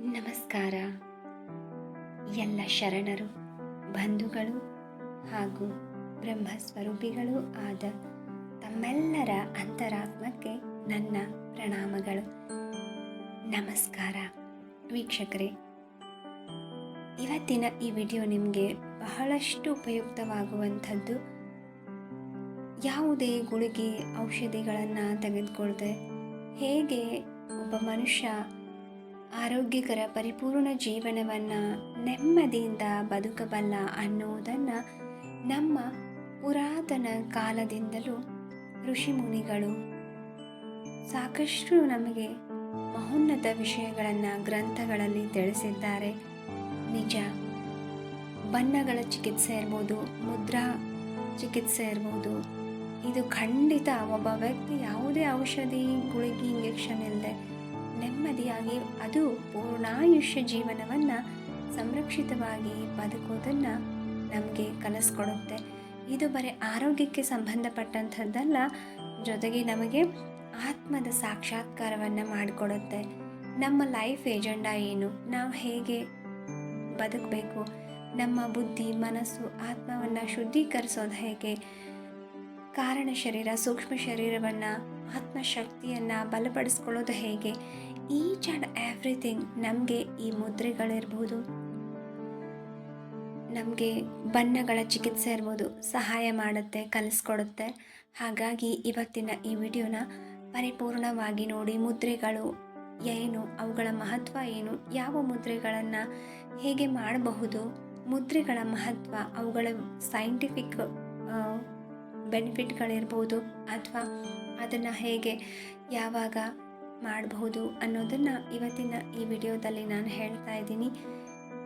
ನಮಸ್ಕಾರ. ಎಲ್ಲ ಶರಣರು, ಬಂಧುಗಳು ಹಾಗೂ ಬ್ರಹ್ಮಸ್ವರೂಪಿಗಳು ಆದ ತಮ್ಮೆಲ್ಲರ ಅಂತರಾತ್ಮಕ್ಕೆ ನನ್ನ ಪ್ರಣಾಮಗಳು. ನಮಸ್ಕಾರ ವೀಕ್ಷಕರೇ. ಇವತ್ತಿನ ಈ ವಿಡಿಯೋ ನಿಮಗೆ ಬಹಳಷ್ಟು ಉಪಯುಕ್ತವಾಗುವಂಥದ್ದು ಯಾವುದೇ ಗುಳಿಗೆ ಔಷಧಿಗಳನ್ನು ತೆಗೆದುಕೊಳ್ಳದೆ ಹೇಗೆ ಒಬ್ಬ ಮನುಷ್ಯ ಆರೋಗ್ಯಕರ ಪರಿಪೂರ್ಣ ಜೀವನವನ್ನು ನೆಮ್ಮದಿಯಿಂದ ಬದುಕಬಲ್ಲ ಅನ್ನುವುದನ್ನು ನಮ್ಮ ಪುರಾತನ ಕಾಲದಿಂದಲೂ ಋಷಿಮುನಿಗಳು ಸಾಕಷ್ಟು ನಮಗೆ ಮಹೋನ್ನತ ವಿಷಯಗಳನ್ನು, ಗ್ರಂಥಗಳಲ್ಲಿ ತಿಳಿಸಿದ್ದಾರೆ. ನಿಜ. ಬಣ್ಣಗಳ ಚಿಕಿತ್ಸೆ ಇರ್ಬೋದು, ಮುದ್ರಾ ಚಿಕಿತ್ಸೆ ಇರ್ಬೋದು. ಇದು ಖಂಡಿತ ಒಬ್ಬ ವ್ಯಕ್ತಿ ಯಾವುದೇ ಔಷಧಿ, ಗುಳಿಗೆ ಇಂಜೆಕ್ಷನ್ ಇಲ್ಲದೆ ನೆಮ್ಮದಿಯಾಗಿ ಅದು ಪೂರ್ಣಾಯುಷ್ಯ ಜೀವನವನ್ನು ಸಂರಕ್ಷಿತವಾಗಿ ಬದುಕೋದನ್ನು ನಮಗೆ ಕಲಿಸ್ಕೊಡುತ್ತೆ ಇದು ಬರೀ ಆರೋಗ್ಯಕ್ಕೆ ಸಂಬಂಧಪಟ್ಟಂಥದ್ದಲ್ಲ, ಜೊತೆಗೆ ನಮಗೆ ಆತ್ಮದ ಸಾಕ್ಷಾತ್ಕಾರವನ್ನು ಮಾಡಿಕೊಡುತ್ತೆ. ನಮ್ಮ ಲೈಫ್ ಏಜೆಂಡಾ ಏನು? ನಾವು ಹೇಗೆ ಬದುಕಬೇಕು? ನಮ್ಮ ಬುದ್ಧಿ, ಮನಸ್ಸು, ಆತ್ಮವನ್ನು ಶುದ್ಧೀಕರಿಸೋದು ಹೇಗೆ? ಕಾರಣ ಶರೀರ, ಸೂಕ್ಷ್ಮ ಶರೀರವನ್ನು ಆತ್ಮಶಕ್ತಿಯನ್ನು ಬಲಪಡಿಸ್ಕೊಳ್ಳೋದು ಹೇಗೆ? ಈಚ್ ಆ್ಯಂಡ್ ಎವ್ರಿಥಿಂಗ್ ನಮಗೆ ಈ ಮುದ್ರೆಗಳಿರ್ಬೋದು, ನಮಗೆ ಬಣ್ಣಗಳ ಚಿಕಿತ್ಸೆ ಇರ್ಬೋದು, ಸಹಾಯ ಮಾಡುತ್ತೆ, ಕಲಿಸ್ಕೊಡುತ್ತೆ. ಹಾಗಾಗಿ ಇವತ್ತಿನ ಈ ವಿಡಿಯೋನ ಪರಿಪೂರ್ಣವಾಗಿ ನೋಡಿ, ಮುದ್ರೆಗಳು ಏನು, ಅವುಗಳ ಮಹತ್ವ ಏನು, ಯಾವ ಮುದ್ರೆಗಳನ್ನು ಹೇಗೆ ಮಾಡಬಹುದು, ಮುದ್ರೆಗಳ ಮಹತ್ವ ಅವುಗಳ ಸೈಂಟಿಫಿಕ್ ಬೆನಿಫಿಟ್ಗಳಿರ್ಬೋದು ಅಥವಾ ಅದನ್ನು ಹೇಗೆ ಯಾವಾಗ ಮಾಡಬಹುದು ಅನ್ನೋದನ್ನು ಇವತ್ತಿನ ಈ ವಿಡಿಯೋದಲ್ಲಿ ನಾನು ಹೇಳ್ತಾ ಇದ್ದೀನಿ.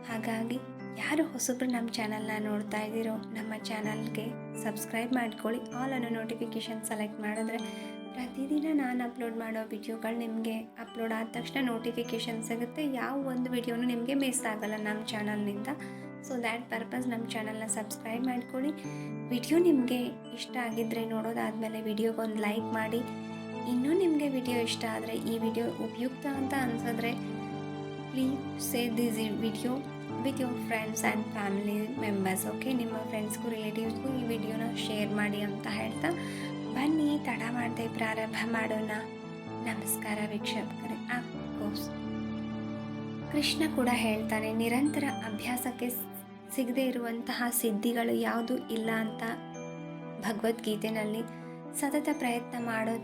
ಹಾಗಾಗಿ ಯಾರು ಹೊಸಬ್ರು ನಮ್ಮ ಚಾನಲ್ನ ನೋಡ್ತಾ ಇದ್ದೀರೋ ನಮ್ಮ ಚಾನಲ್ಗೆ ಸಬ್ಸ್ಕ್ರೈಬ್ ಮಾಡ್ಕೊಳ್ಳಿ. ಆಲ್ ಅನ್ನು ನೋಟಿಫಿಕೇಷನ್ ಸೆಲೆಕ್ಟ್ ಮಾಡಿದ್ರೆ ಪ್ರತಿದಿನ ನಾನು ಅಪ್ಲೋಡ್ ಮಾಡೋ ವಿಡಿಯೋಗಳು ನಿಮಗೆ ಅಪ್ಲೋಡ್ ಆದ ತಕ್ಷಣ ನೋಟಿಫಿಕೇಷನ್ ಸಿಗುತ್ತೆ. ಯಾವ ಒಂದು ವಿಡಿಯೋನು ನಿಮಗೆ ಮಿಸ್ ಆಗಲ್ಲ ನಮ್ಮ ಚಾನಲ್ನಿಂದ. ಸೊ ದ್ಯಾಟ್ ಪರ್ಪಸ್ ನಮ್ಮ ಚಾನಲ್ನ ಸಬ್ಸ್ಕ್ರೈಬ್ ಮಾಡ್ಕೊಳ್ಳಿ. ವಿಡಿಯೋ ನಿಮಗೆ ಇಷ್ಟ ಆಗಿದ್ದರೆ ನೋಡೋದಾದಮೇಲೆ ವಿಡಿಯೋಗೊಂದು ಲೈಕ್ ಮಾಡಿ. ಇನ್ನೂ ನಿಮಗೆ ವಿಡಿಯೋ ಇಷ್ಟ ಆದರೆ ಈ ವಿಡಿಯೋ ಉಪಯುಕ್ತ ಅಂತ ಅನಿಸಿದ್ರೆ please share this video with your friends and family members okay ನಿಮ್ಮ ಫ್ರೆಂಡ್ಸ್ಗೂ ರಿಲೇಟಿವ್ಸ್ಗೂ ಈ ವಿಡಿಯೋನ ಶೇರ್ ಮಾಡಿ ಅಂತ ಹೇಳ್ತಾ ಬನ್ನಿ. ತಡ ಮಾಡದೆ ಪ್ರಾರಂಭ ಮಾಡೋಣ. ನಮಸ್ಕಾರ ವೀಕ್ಷಕರೇ. ಅಫ್ಕೋರ್ಸ್ ಕೃಷ್ಣ ಕೂಡ ಹೇಳ್ತಾನೆ, ನಿರಂತರ ಅಭ್ಯಾಸಕ್ಕೆ ಸಿಗದೇ ಇರುವಂತಹ ಸಿದ್ಧಿಗಳು ಯಾವುದು ಇಲ್ಲ ಅಂತ ಭಗವದ್ಗೀತೆನಲ್ಲಿ ಸತತ ಪ್ರಯತ್ನ ಮಾಡೋ,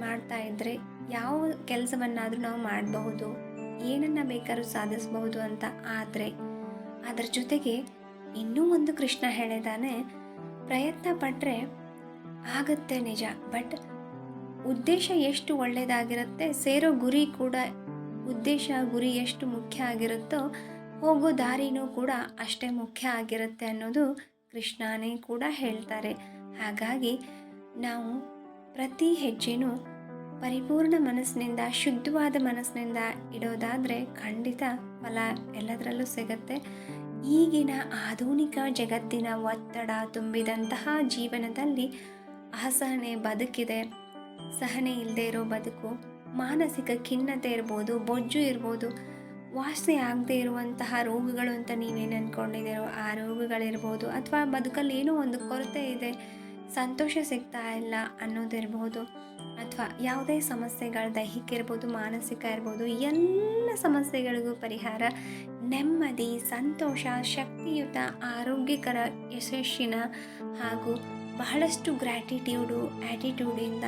ಮಾಡ್ತಾ ಇದ್ದರೆ ಯಾವ ಕೆಲಸವನ್ನಾದರೂ ನಾವು ಮಾಡಬಹುದು, ಏನನ್ನ ಬೇಕಾದ್ರೂ ಸಾಧಿಸಬಹುದು ಅಂತ ಆದರೆ ಅದರ ಜೊತೆಗೆ ಇನ್ನೂ ಒಂದು ಕೃಷ್ಣ ಹೇಳಿದಾನೆ, ಪ್ರಯತ್ನ ಪಟ್ಟರೆ ಆಗುತ್ತೆ ನಿಜ, ಬಟ್ ಉದ್ದೇಶ ಎಷ್ಟು ಒಳ್ಳೆಯದಾಗಿರುತ್ತೆ ಸೇರೋ ಗುರಿ ಕೂಡ ಉದ್ದೇಶ, ಗುರಿ ಎಷ್ಟು ಮುಖ್ಯ ಆಗಿರುತ್ತೋ ಹೋಗೋ ದಾರಿನೂ ಕೂಡ ಅಷ್ಟೇ ಮುಖ್ಯ ಆಗಿರುತ್ತೆ ಅನ್ನೋದು ಕೃಷ್ಣನೇ ಕೂಡ ಹೇಳ್ತಾರೆ. ಹಾಗಾಗಿ ನಾವು ಪ್ರತಿ ಹೆಜ್ಜೆನೂ ಪರಿಪೂರ್ಣ ಮನಸ್ಸಿನಿಂದ, ಶುದ್ಧವಾದ ಮನಸ್ಸಿನಿಂದ ಇಡೋದಾದರೆ ಖಂಡಿತ ಫಲ ಎಲ್ಲದರಲ್ಲೂ ಸಿಗತ್ತೆ. ಈಗಿನ ಆಧುನಿಕ ಜಗತ್ತಿನ ಒತ್ತಡ ತುಂಬಿದಂತಹ ಜೀವನದಲ್ಲಿ ಅಸಹನೆ ಬದುಕಿದೆ. ಸಹನೆ ಇಲ್ಲದೆ ಇರೋ ಬದುಕು, ಮಾನಸಿಕ ಖಿನ್ನತೆ ಇರ್ಬೋದು, ಬೊಜ್ಜು ಇರ್ಬೋದು ವಾಸನೆ ಆಗದೇ ಇರುವಂತಹ ರೋಗಗಳು ಅಂತ ನೀವೇನು ಅಂದ್ಕೊಂಡಿದ್ದೀರೋ ಆ ರೋಗಗಳಿರ್ಬೋದು ಅಥವಾ ಬದುಕಲ್ಲಿ ಏನೋ ಒಂದು ಕೊರತೆ ಇದೆ, ಸಂತೋಷ ಸಿಗ್ತಾ ಇಲ್ಲ ಅನ್ನೋದಿರ್ಬೋದು ಅಥವಾ ಯಾವುದೇ ಸಮಸ್ಯೆಗಳು, ದೈಹಿಕ ಇರ್ಬೋದು, ಮಾನಸಿಕ ಇರ್ಬೋದು, ಎಲ್ಲ ಸಮಸ್ಯೆಗಳಿಗೂ ಪರಿಹಾರ, ನೆಮ್ಮದಿ, ಸಂತೋಷ, ಶಕ್ತಿಯುತ, ಆರೋಗ್ಯಕರ, ಯಶಸ್ಸಿನ ಹಾಗೂ ಬಹಳಷ್ಟು ಗ್ರ್ಯಾಟಿಟ್ಯೂಡು ಆ್ಯಟಿಟ್ಯೂಡಿಂದ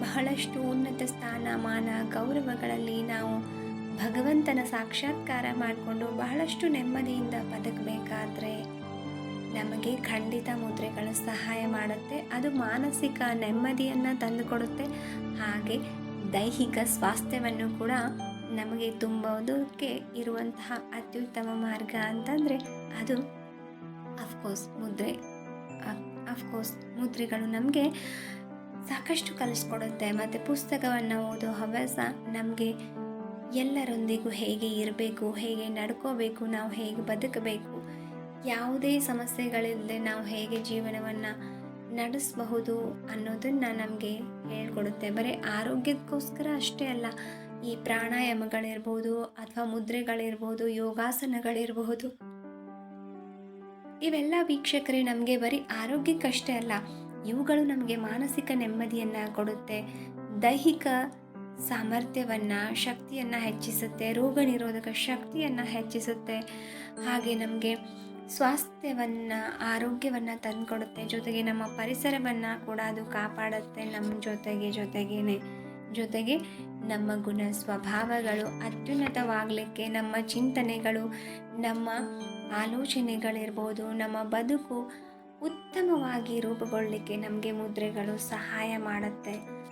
ಬಹಳಷ್ಟು ಉನ್ನತ ಸ್ಥಾನಮಾನ, ಗೌರವಗಳಲ್ಲಿ ನಾವು ಭಗವಂತನ ಸಾಕ್ಷಾತ್ಕಾರ ಮಾಡಿಕೊಂಡು ಬಹಳಷ್ಟು ನೆಮ್ಮದಿಯಿಂದ ಬದುಕಬೇಕಾದ್ರೆ ನಮಗೆ ಖಂಡಿತ ಮುದ್ರೆಗಳು ಸಹಾಯ ಮಾಡುತ್ತೆ. ಅದು ಮಾನಸಿಕ ನೆಮ್ಮದಿಯನ್ನು ತಂದುಕೊಡುತ್ತೆ. ಹಾಗೆ ದೈಹಿಕ ಸ್ವಾಸ್ಥ್ಯವನ್ನು ಕೂಡ ನಮಗೆ ತುಂಬೋದಕ್ಕೆ ಇರುವಂತಹ ಅತ್ಯುತ್ತಮ ಮಾರ್ಗ ಅಂತಂದರೆ ಅದು ಅಫ್ಕೋರ್ಸ್ ಮುದ್ರೆ ಅಫ್ಕೋರ್ಸ್ ಮುದ್ರೆಗಳು ನಮಗೆ ಸಾಕಷ್ಟು ಕಲಿಸ್ಕೊಡುತ್ತೆ. ಮತ್ತು ಪುಸ್ತಕವನ್ನು ಓದೋ ಹವ್ಯಾಸ ನಮಗೆ ಎಲ್ಲರೊಂದಿಗೂ ಹೇಗೆ ಇರಬೇಕು, ಹೇಗೆ ನಡ್ಕೋಬೇಕು, ನಾವು ಹೇಗೆ ಬದುಕಬೇಕು, ಯಾವುದೇ ಸಮಸ್ಯೆಗಳಿಲ್ಲದೆ ನಾವು ಹೇಗೆ ಜೀವನವನ್ನು ನಡೆಸಬಹುದು ಅನ್ನೋದನ್ನು ನಮಗೆ ಹೇಳ್ಕೊಡುತ್ತೆ. ಬರೀ ಆರೋಗ್ಯಕ್ಕೋಸ್ಕರ ಅಷ್ಟೇ ಅಲ್ಲ, ಈ ಪ್ರಾಣಾಯಾಮಗಳಿರ್ಬೋದು ಅಥವಾ ಮುದ್ರೆಗಳಿರ್ಬೋದು ಯೋಗಾಸನಗಳಿರಬಹುದು ಇವೆಲ್ಲ ವೀಕ್ಷಕರೇ ನಮಗೆ ಬರೀ ಆರೋಗ್ಯಕ್ಕಷ್ಟೇ ಅಲ್ಲ, ಇವುಗಳು ನಮಗೆ ಮಾನಸಿಕ ನೆಮ್ಮದಿಯನ್ನು ಕೊಡುತ್ತೆ. ದೈಹಿಕ ಸಾಮರ್ಥ್ಯವನ್ನು, ಶಕ್ತಿಯನ್ನು ಹೆಚ್ಚಿಸುತ್ತೆ, ರೋಗ ನಿರೋಧಕ ಶಕ್ತಿಯನ್ನು ಹೆಚ್ಚಿಸುತ್ತೆ. ಹಾಗೆ ನಮಗೆ ಸ್ವಾಸ್ಥ್ಯವನ್ನು, ಆರೋಗ್ಯವನ್ನು ತಂದುಕೊಡುತ್ತೆ. ಜೊತೆಗೆ ನಮ್ಮ ಪರಿಸರವನ್ನು ಕೂಡ ಅದು ಕಾಪಾಡುತ್ತೆ ನಮ್ಮ ಜೊತೆಗೆ, ಜೊತೆಗೇನೆ. ಜೊತೆಗೆ ನಮ್ಮ ಗುಣ ಸ್ವಭಾವಗಳು ಅತ್ಯುನ್ನತವಾಗಲಿಕ್ಕೆ ನಮ್ಮ ಚಿಂತನೆಗಳು, ನಮ್ಮ ಆಲೋಚನೆಗಳಿರ್ಬೋದು, ನಮ್ಮ ಬದುಕು ಉತ್ತಮವಾಗಿ ರೂಪುಗೊಳ್ಳಲಿಕ್ಕೆ ನಮಗೆ ಮುದ್ರೆಗಳು ಸಹಾಯ ಮಾಡುತ್ತೆ.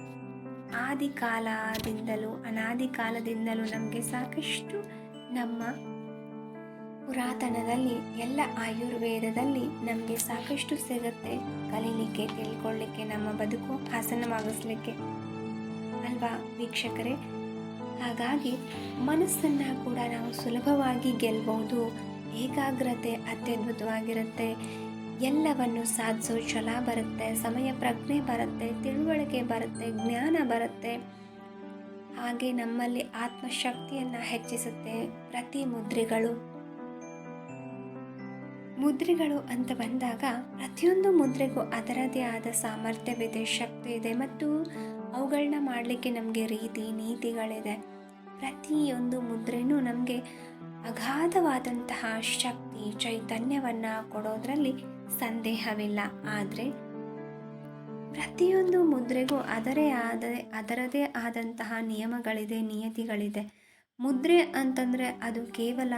ಆದಿ ಕಾಲದಿಂದಲೂ ಅನಾದಿ ಕಾಲದಿಂದಲೂ ನಮಗೆ ಸಾಕಷ್ಟು ನಮ್ಮ ಪುರಾತನದಲ್ಲಿ, ಎಲ್ಲ ಆಯುರ್ವೇದದಲ್ಲಿ ನಮಗೆ ಸಾಕಷ್ಟು ಸಿಗುತ್ತೆ. ಕಲೀಲಿಕ್ಕೆ, ತಿಳ್ಕೊಳ್ಳಿಕ್ಕೆ, ನಮ್ಮ ಬದುಕು ಹಾಸನವಾಗಿಸ್ಲಿಕ್ಕೆ ಅಲ್ವಾ ವೀಕ್ಷಕರೇ? ಹಾಗಾಗಿ ಮನಸ್ಸನ್ನು ಕೂಡ ನಾವು ಸುಲಭವಾಗಿ ಗೆಲ್ಬಹುದು. ಏಕಾಗ್ರತೆ ಅತ್ಯದ್ಭುತವಾಗಿರುತ್ತೆ. ಎಲ್ಲವನ್ನು ಸಾಧಿಸೋ ಛಲ ಬರುತ್ತೆ, ಸಮಯ ಪ್ರಜ್ಞೆ ಬರುತ್ತೆ, ತಿಳುವಳಿಕೆ ಬರುತ್ತೆ, ಜ್ಞಾನ ಬರುತ್ತೆ. ಹಾಗೆ ನಮ್ಮಲ್ಲಿ ಆತ್ಮಶಕ್ತಿಯನ್ನು ಹೆಚ್ಚಿಸುತ್ತೆ ಪ್ರತಿ ಮುದ್ರೆಗಳು. ಮುದ್ರೆಗಳು ಅಂತ ಬಂದಾಗ ಪ್ರತಿಯೊಂದು ಮುದ್ರೆಗೂ ಅದರದೇ ಆದ ಸಾಮರ್ಥ್ಯವಿದೆ ಶಕ್ತಿ ಇದೆ ಮತ್ತು ಅವುಗಳನ್ನ ಮಾಡಲಿಕ್ಕೆ ನಮಗೆ ರೀತಿ, ನೀತಿಗಳಿದೆ. ಪ್ರತಿಯೊಂದು ಮುದ್ರೆನೂ ನಮಗೆ ಅಗಾಧವಾದಂತಹ ಶಕ್ತಿ, ಚೈತನ್ಯವನ್ನು ಕೊಡೋದ್ರಲ್ಲಿ ಸಂದೇಹವಿಲ್ಲ. ಆದರೆ ಪ್ರತಿಯೊಂದು ಮುದ್ರೆಗೂ ಅದರೇ ಆದ, ಅದರದೇ ಆದಂತಹ ನಿಯಮಗಳಿದೆ, ನಿಯತಿಗಳಿದೆ. ಮುದ್ರೆ ಅಂತಂದರೆ ಅದು ಕೇವಲ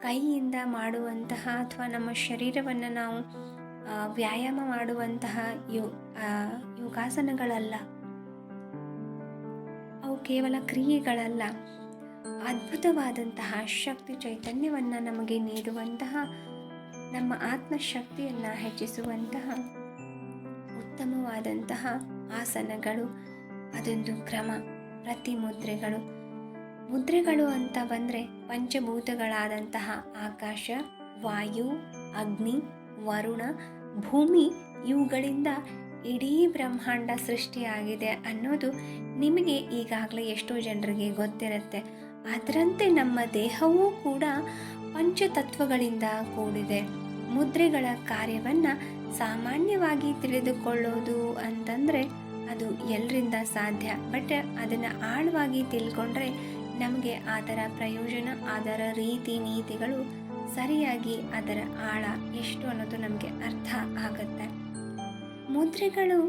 ಕೈಯಿಂದ ಮಾಡುವಂತಹ ಅಥವಾ ನಮ್ಮ ಶರೀರವನ್ನು ನಾವು ವ್ಯಾಯಾಮ ಮಾಡುವಂತಹ ಯೋ ಯೋಗಾಸನಗಳಲ್ಲ. ಅವು ಕೇವಲ ಕ್ರಿಯೆಗಳಲ್ಲ. ಅದ್ಭುತವಾದಂತಹ ಶಕ್ತಿ ಚೈತನ್ಯವನ್ನು ನಮಗೆ ನೀಡುವಂತಹ ನಮ್ಮ ಆತ್ಮಶಕ್ತಿಯನ್ನು ಹೆಚ್ಚಿಸುವಂತಹ ಉತ್ತಮವಾದಂತಹ ಆಸನಗಳು, ಅದೊಂದು ಕ್ರಮ. ಪ್ರತಿ ಮುದ್ರೆಗಳು. ಮುದ್ರೆಗಳು ಅಂತ ಬಂದರೆ ಪಂಚಭೂತಗಳಾದಂತಹ ಆಕಾಶ, ವಾಯು, ಅಗ್ನಿ, ವರುಣ, ಭೂಮಿ, ಇವುಗಳಿಂದ ಇಡೀ ಬ್ರಹ್ಮಾಂಡ ಸೃಷ್ಟಿಯಾಗಿದೆ ಅನ್ನೋದು ನಿಮಗೆ ಈಗಾಗಲೇ ಎಷ್ಟೋ ಜನರಿಗೆ ಗೊತ್ತಿರುತ್ತೆ. ಅದರಂತೆ ನಮ್ಮ ದೇಹವೂ ಕೂಡ ಪಂಚತತ್ವಗಳಿಂದ ಕೂಡಿದೆ. ಮುದ್ರೆಗಳ ಕಾರ್ಯವನ್ನು ಸಾಮಾನ್ಯವಾಗಿ ತಿಳಿದುಕೊಳ್ಳೋದು ಅಂತಂದರೆ ಅದು ಎಲ್ಲರಿಂದ ಸಾಧ್ಯ. ಬಟ್ ಅದನ್ನು ಆಳವಾಗಿ ತಿಳ್ಕೊಂಡ್ರೆ ನಮಗೆ ಅದರ ಪ್ರಯೋಜನ, ಅದರ ರೀತಿ ನೀತಿಗಳು ಸರಿಯಾಗಿ ಅದರ ಆಳ ಎಷ್ಟು ಅನ್ನೋದು ನಮಗೆ ಅರ್ಥ ಆಗುತ್ತೆ. ಮುದ್ರೆಗಳು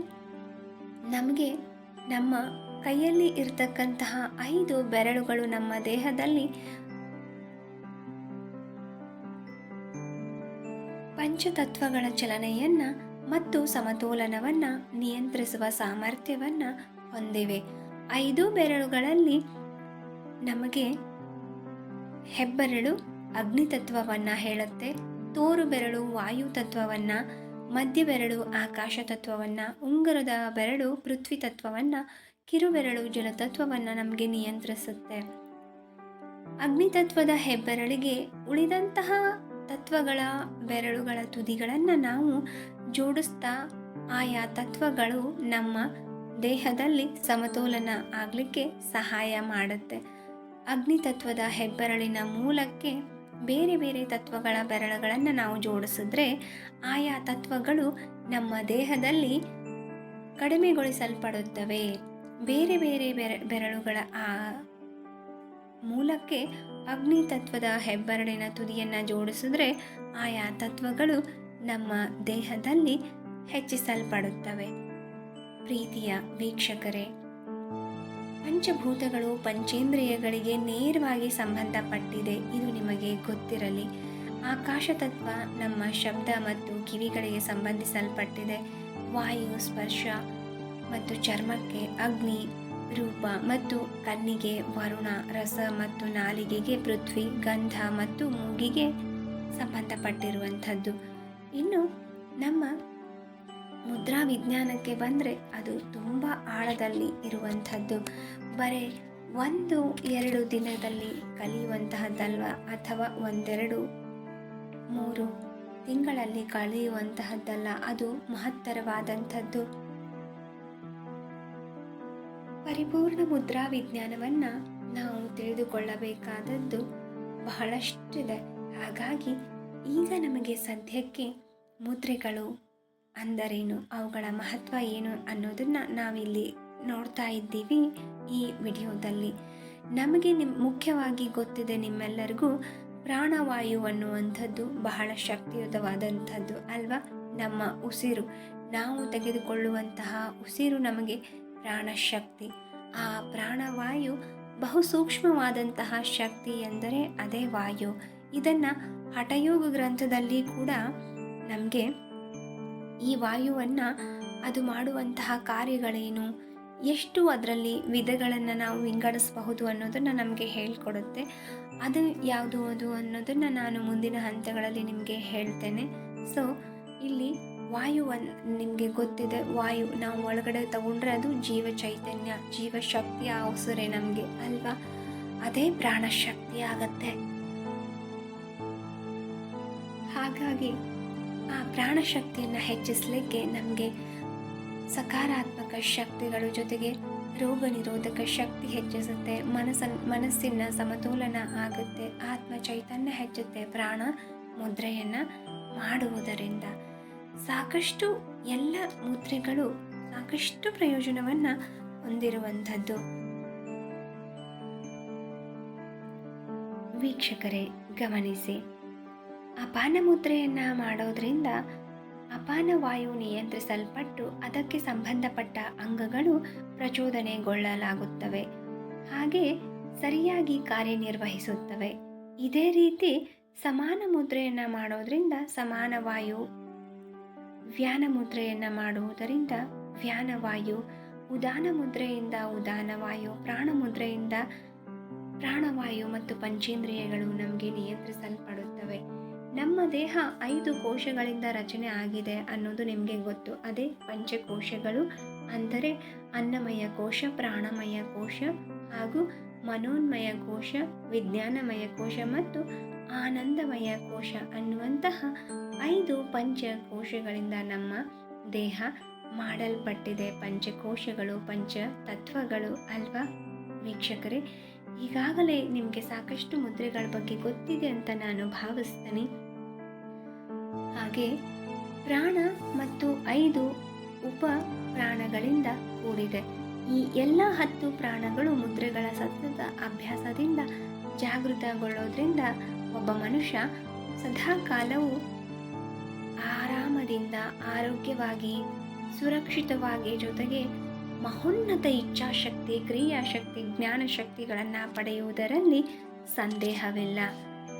ನಮಗೆ ನಮ್ಮ ಕೈಯಲ್ಲಿ ಇರತಕ್ಕಂತಹ ಐದು ಬೆರಳುಗಳು ನಮ್ಮ ದೇಹದಲ್ಲಿ ಪಂಚತತ್ವಗಳ ಚಲನೆಯನ್ನು ಮತ್ತು ಸಮತೋಲನವನ್ನ ನಿಯಂತ್ರಿಸುವ ಸಾಮರ್ಥ್ಯವನ್ನ ಹೊಂದಿವೆ. ಐದು ಬೆರಳುಗಳಲ್ಲಿ ನಮಗೆ ಹೆಬ್ಬೆರಳು ಅಗ್ನಿತತ್ವವನ್ನು ಹೇಳುತ್ತೆ. ತೋರು ಬೆರಳು ವಾಯು ತತ್ವವನ್ನು, ಮಧ್ಯ ಬೆರಳು ಆಕಾಶ ತತ್ವವನ್ನು, ಉಂಗುರದ ಬೆರಳು ಪೃಥ್ವಿ ತತ್ವವನ್ನು ಕಿರುಬೆರಳು ಜಲತತ್ವವನ್ನು ನಮಗೆ ನಿಯಂತ್ರಿಸುತ್ತೆ. ಅಗ್ನಿತತ್ವದ ಹೆಬ್ಬೆರಳಿಗೆ ಉಳಿದಂತಹ ತತ್ವಗಳ ಬೆರಳುಗಳ ತುದಿಗಳನ್ನು ನಾವು ಜೋಡಿಸ್ತಾ ಆಯಾ ತತ್ವಗಳು ನಮ್ಮ ದೇಹದಲ್ಲಿ ಸಮತೋಲನ ಆಗಲಿಕ್ಕೆ ಸಹಾಯ ಮಾಡುತ್ತೆ. ಅಗ್ನಿ ತತ್ವದ ಹೆಬ್ಬೆರಳಿನ ಮೂಲಕ್ಕೆ ಬೇರೆ ಬೇರೆ ತತ್ವಗಳ ಬೆರಳುಗಳನ್ನು ನಾವು ಜೋಡಿಸಿದ್ರೆ ಆಯಾ ತತ್ವಗಳು ನಮ್ಮ ದೇಹದಲ್ಲಿ ಕಡಿಮೆಗೊಳಿಸಲ್ಪಡುತ್ತವೆ. ಬೇರೆ ಬೇರೆ ಬೆರ, ಬೆರಳುಗಳ ಆ ಮೂಲಕ್ಕೆ ಅಗ್ನಿ ತತ್ವದ ಹೆಬ್ಬೆರಳಿನ ತುದಿಯನ್ನು ಜೋಡಿಸಿದ್ರೆ ಆಯಾ ತತ್ವಗಳು ನಮ್ಮ ದೇಹದಲ್ಲಿ ಹೆಚ್ಚಿಸಲ್ಪಡುತ್ತವೆ. ಪ್ರೀತಿಯ ವೀಕ್ಷಕರೇ, ಪಂಚಭೂತಗಳು ಪಂಚೇಂದ್ರಿಯಗಳಿಗೆ ನೇರವಾಗಿ ಸಂಬಂಧಪಟ್ಟಿದೆ, ಇದು ನಿಮಗೆ ಗೊತ್ತಿರಲಿ. ಆಕಾಶ ತತ್ವ ನಮ್ಮ ಶಬ್ದ ಮತ್ತು ಕಿವಿಗಳಿಗೆ ಸಂಬಂಧಿಸಲ್ಪಟ್ಟಿದೆ. ವಾಯು, ಸ್ಪರ್ಶ ಮತ್ತು ಚರ್ಮಕ್ಕೆ ಅಗ್ನಿ ರೂಪ ಮತ್ತು ಕಣ್ಣಿಗೆ ವರುಣ, ರಸ ಮತ್ತು ನಾಲಿಗೆಗೆ ಪೃಥ್ವಿ, ಗಂಧ ಮತ್ತು ಮೂಗಿಗೆ ಸಂಬಂಧಪಟ್ಟಿರುವಂಥದ್ದು. ಇನ್ನು ನಮ್ಮ ಮುದ್ರಾ ವಿಜ್ಞಾನಕ್ಕೆ ಬಂದರೆ ಅದು ತುಂಬ ಆಳದಲ್ಲಿ ಇರುವಂಥದ್ದು. ಬರೇ ಒಂದು, ಎರಡು ದಿನದಲ್ಲಿ ಕಲಿಯುವಂತಹದ್ದಲ್ವ? ಅಥವಾ ಒಂದೆರಡು, ಮೂರು ತಿಂಗಳಲ್ಲಿ ಕಳೆಯುವಂತಹದ್ದಲ್ಲ? ಅದು ಮಹತ್ತರವಾದಂಥದ್ದು. ಪರಿಪೂರ್ಣ ಮುದ್ರಾ ವಿಜ್ಞಾನವನ್ನು ತಿಳಿದುಕೊಳ್ಳಬೇಕಾದದ್ದು ಬಹಳಷ್ಟಿದೆ. ಹಾಗಾಗಿ ಈಗ ನಮಗೆ ಸದ್ಯಕ್ಕೆ ಮುದ್ರೆಗಳು ಅಂದರೇನು? ಅವುಗಳ ಮಹತ್ವ ಏನು ಅನ್ನೋದನ್ನು ನಾವಿಲ್ಲಿ ನೋಡ್ತಾ ಇದ್ದೀವಿ ಈ ವಿಡಿಯೋದಲ್ಲಿ. ನಮಗೆ ನಿಮ್, ಮುಖ್ಯವಾಗಿ ಗೊತ್ತಿದೆ ನಿಮ್ಮೆಲ್ಲರಿಗೂ ಪ್ರಾಣವಾಯು ಅನ್ನುವಂಥದ್ದು ಬಹಳ ಶಕ್ತಿಯುತವಾದಂಥದ್ದು ಅಲ್ವಾ? ನಮ್ಮ ಉಸಿರು. ನಾವು ತೆಗೆದುಕೊಳ್ಳುವಂತಹ ಉಸಿರು ನಮಗೆ ಪ್ರಾಣಶಕ್ತಿ. ಆ ಪ್ರಾಣವಾಯು ಬಹು ಸೂಕ್ಷ್ಮವಾದಂತಹ ಶಕ್ತಿ ಎಂದರೆ ಅದೇ ವಾಯು. ಇದನ್ನು ಹಠಯೋಗ ಗ್ರಂಥದಲ್ಲಿ ಕೂಡ ನಮಗೆ ಈ ವಾಯುವನ್ನು ಅದು ಮಾಡುವಂತಹ ಕಾರ್ಯಗಳೇನು, ಎಷ್ಟು ಅದರಲ್ಲಿ ವಿಧಗಳನ್ನು ನಾವು ವಿಂಗಡಿಸಬಹುದು ಅನ್ನೋದನ್ನು ನಮಗೆ ಹೇಳಿಕೊಡುತ್ತೆ. ಅದು ಯಾವುದು ಅದು ಅನ್ನೋದನ್ನು ನಾನು ಮುಂದಿನ ಹಂತಗಳಲ್ಲಿ ನಿಮಗೆ ಹೇಳ್ತೇನೆ. ಸೊ ಇಲ್ಲಿ ವಾಯುವನ್ನು ನಿಮಗೆ ಗೊತ್ತಿದೆ, ವಾಯು ನಾವು ಒಳಗಡೆ ತಗೊಂಡ್ರೆ ಅದು ಜೀವ ಚೈತನ್ಯ, ಜೀವ ಶಕ್ತಿಯ ಅವಸರೆ ನಮಗೆ, ಅಲ್ವಾ? ಅದೇ ಪ್ರಾಣಶಕ್ತಿ ಆಗತ್ತೆ. ಹಾಗಾಗಿ ಆ ಪ್ರಾಣಶಕ್ತಿಯನ್ನು ಹೆಚ್ಚಿಸಲಿಕ್ಕೆ ನಮಗೆ ಸಕಾರಾತ್ಮಕ ಶಕ್ತಿಗಳ ಜೊತೆಗೆ ರೋಗ ನಿರೋಧಕ ಶಕ್ತಿ ಹೆಚ್ಚಿಸುತ್ತೆ ಮನಸ್ಸನ್ ಮನಸ್ಸಿನ ಸಮತೋಲನ ಆಗುತ್ತೆ, ಆತ್ಮ ಚೈತನ್ಯ ಹೆಚ್ಚುತ್ತೆ, ಪ್ರಾಣ ಮುದ್ರೆಯನ್ನು ಮಾಡುವುದರಿಂದ. ಸಾಕಷ್ಟು ಎಲ್ಲ ಮುದ್ರೆಗಳು ಸಾಕಷ್ಟು ಪ್ರಯೋಜನವನ್ನು ಹೊಂದಿರುವಂಥದ್ದು. ವೀಕ್ಷಕರೇ, ಗಮನಿಸಿ. ಅಪಾನ ಮುದ್ರೆಯನ್ನು ಮಾಡೋದ್ರಿಂದ ಅಪಾನ ವಾಯು ನಿಯಂತ್ರಿಸಲ್ಪಟ್ಟು ಅದಕ್ಕೆ ಸಂಬಂಧಪಟ್ಟ ಅಂಗಗಳು ಪ್ರಚೋದನೆಗೊಳ್ಳಲಾಗುತ್ತವೆ. ಹಾಗೆ ಸರಿಯಾಗಿ ಕಾರ್ಯನಿರ್ವಹಿಸುತ್ತವೆ. ಇದೇ ರೀತಿ ಸಮಾನ ಮುದ್ರೆಯನ್ನು ಮಾಡೋದ್ರಿಂದ ಸಮಾನ ವಾಯು ವ್ಯಾನ ಮುದ್ರೆಯನ್ನು ಮಾಡುವುದರಿಂದ ವ್ಯಾನವಾಯು ಉದಾನ ಮುದ್ರೆಯಿಂದ ಉದಾನ ವಾಯು, ಪ್ರಾಣ ಮುದ್ರೆಯಿಂದ ಪ್ರಾಣವಾಯು ಮತ್ತು ಪಂಚೇಂದ್ರಿಯಗಳು ನಮಗೆ ನಿಯಂತ್ರಿಸಲ್ಪಡುತ್ತವೆ. ನಮ್ಮ ದೇಹ ಐದು ಕೋಶಗಳಿಂದ ರಚನೆ ಆಗಿದೆ ಅನ್ನೋದು ನಿಮಗೆ ಗೊತ್ತು. ಅದೇ ಪಂಚಕೋಶಗಳು ಅಂದರೆ ಅನ್ನಮಯ ಕೋಶ, ಪ್ರಾಣಮಯ ಕೋಶ ಹಾಗೂ ಮನೋನ್ಮಯ ಕೋಶ, ವಿಜ್ಞಾನಮಯ ಕೋಶ ಮತ್ತು ಆನಂದಮಯ ಕೋಶ ಅನ್ನುವಂತಹ ಐದು ಪಂಚಕೋಶಗಳಿಂದ ನಮ್ಮ ದೇಹ ಮಾಡಲ್ಪಟ್ಟಿದೆ. ಪಂಚಕೋಶಗಳು, ಪಂಚ ತತ್ವಗಳು ಅಲ್ವಾ? ವೀಕ್ಷಕರೇ, ಈಗಾಗಲೇ ನಿಮಗೆ ಸಾಕಷ್ಟು ಮುದ್ರೆಗಳ ಬಗ್ಗೆ ಗೊತ್ತಿದೆ ಅಂತ ನಾನು ಭಾವಿಸ್ತೇನೆ. ಹಾಗೆ ಪ್ರಾಣ ಮತ್ತು ಐದು ಉಪ ಪ್ರಾಣಗಳಿಂದ ಕೂಡಿದೆ. ಈ ಎಲ್ಲ ಹತ್ತು ಪ್ರಾಣಗಳು ಮುದ್ರೆಗಳ ಸತತ ಅಭ್ಯಾಸದಿಂದ ಜಾಗೃತಗೊಳ್ಳೋದ್ರಿಂದ ಒಬ್ಬ ಮನುಷ್ಯ ಸದಾ ಕಾಲವು ಆರಾಮದಿಂದ ಆರೋಗ್ಯವಾಗಿ ಸುರಕ್ಷಿತವಾಗಿ ಜೊತೆಗೆ ಮಹೋನ್ನತ ಇಚ್ಛಾಶಕ್ತಿ, ಕ್ರಿಯಾಶಕ್ತಿ, ಜ್ಞಾನಶಕ್ತಿಗಳನ್ನು ಪಡೆಯುವುದರಲ್ಲಿ ಸಂದೇಹವಿಲ್ಲ.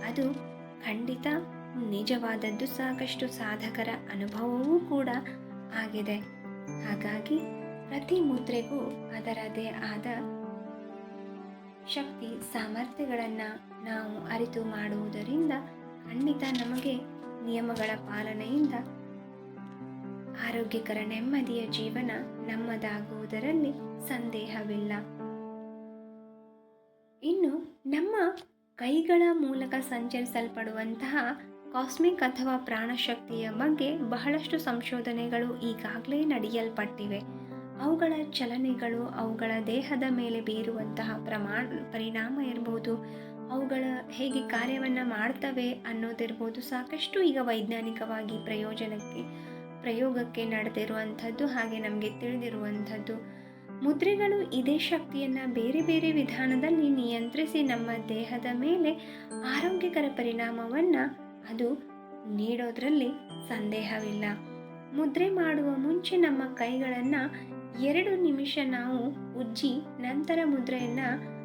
ಅದು ಖಂಡಿತ ನಿಜವಾದದ್ದು ಸಾಕಷ್ಟು ಸಾಧಕರ ಅನುಭವವೂ ಕೂಡ ಆಗಿದೆ. ಹಾಗಾಗಿ ಪ್ರತಿ ಮುದ್ರೆಗೂ ಅದರದೇ ಆದ ಶಕ್ತಿ ಸಾಮರ್ಥ್ಯಗಳನ್ನು ನಾವು ಅರಿತು ಮಾಡುವುದರಿಂದ ಖಂಡಿತ ನಮಗೆ ನಿಯಮಗಳ ಪಾಲನೆಯಿಂದ ಆರೋಗ್ಯಕರ ನೆಮ್ಮದಿಯ ಜೀವನ ನಮ್ಮದಾಗುವುದರಲ್ಲಿ ಸಂದೇಹವಿಲ್ಲ. ಇನ್ನು ನಮ್ಮ ಕೈಗಳ ಮೂಲಕ ಸಂಚರಿಸಲ್ಪಡುವಂತಹ ಕಾಸ್ಮಿಕ್ ಅಥವಾ ಪ್ರಾಣಶಕ್ತಿಯ ಬಗ್ಗೆ ಬಹಳಷ್ಟು ಸಂಶೋಧನೆಗಳು ಈಗಾಗಲೇ ನಡೆಯಲ್ಪಟ್ಟಿವೆ. ಅವುಗಳ ಚಲನೆಗಳು ಅವುಗಳ ದೇಹದ ಮೇಲೆ ಬೀರುವಂತಹ ಪ್ರಮಾಣ, ಪರಿಣಾಮ ಇರ್ಬೋದು. ಅವುಗಳ ಹೇಗೆ ಕಾರ್ಯವನ್ನು ಮಾಡ್ತವೆ ಅನ್ನೋದಿರ್ಬೋದು. ಸಾಕಷ್ಟು ಈಗ ವೈಜ್ಞಾನಿಕವಾಗಿ ಪ್ರಯೋಜನಕ್ಕೆ, ಪ್ರಯೋಗಕ್ಕೆ ನಡೆದಿರುವಂಥದ್ದು ಹಾಗೆ ನಮಗೆ ತಿಳಿದಿರುವಂಥದ್ದು. ಮುದ್ರೆಗಳು ಇದೇ ಶಕ್ತಿಯನ್ನು ಬೇರೆ ಬೇರೆ ವಿಧಾನದಲ್ಲಿ ನಿಯಂತ್ರಿಸಿ ನಮ್ಮ ದೇಹದ ಮೇಲೆ ಆರೋಗ್ಯಕರ ಪರಿಣಾಮವನ್ನು ಅದು ನೀಡೋದರಲ್ಲಿ ಸಂದೇಹವಿಲ್ಲ. ಮುದ್ರೆ ಮಾಡುವ ಮುಂಚೆ ನಮ್ಮ ಕೈಗಳನ್ನು ಎರಡು ನಿಮಿಷ ನಾವು ಉಜ್ಜಿ ನಂತರ ಮುದ್ರೆಯನ್ನು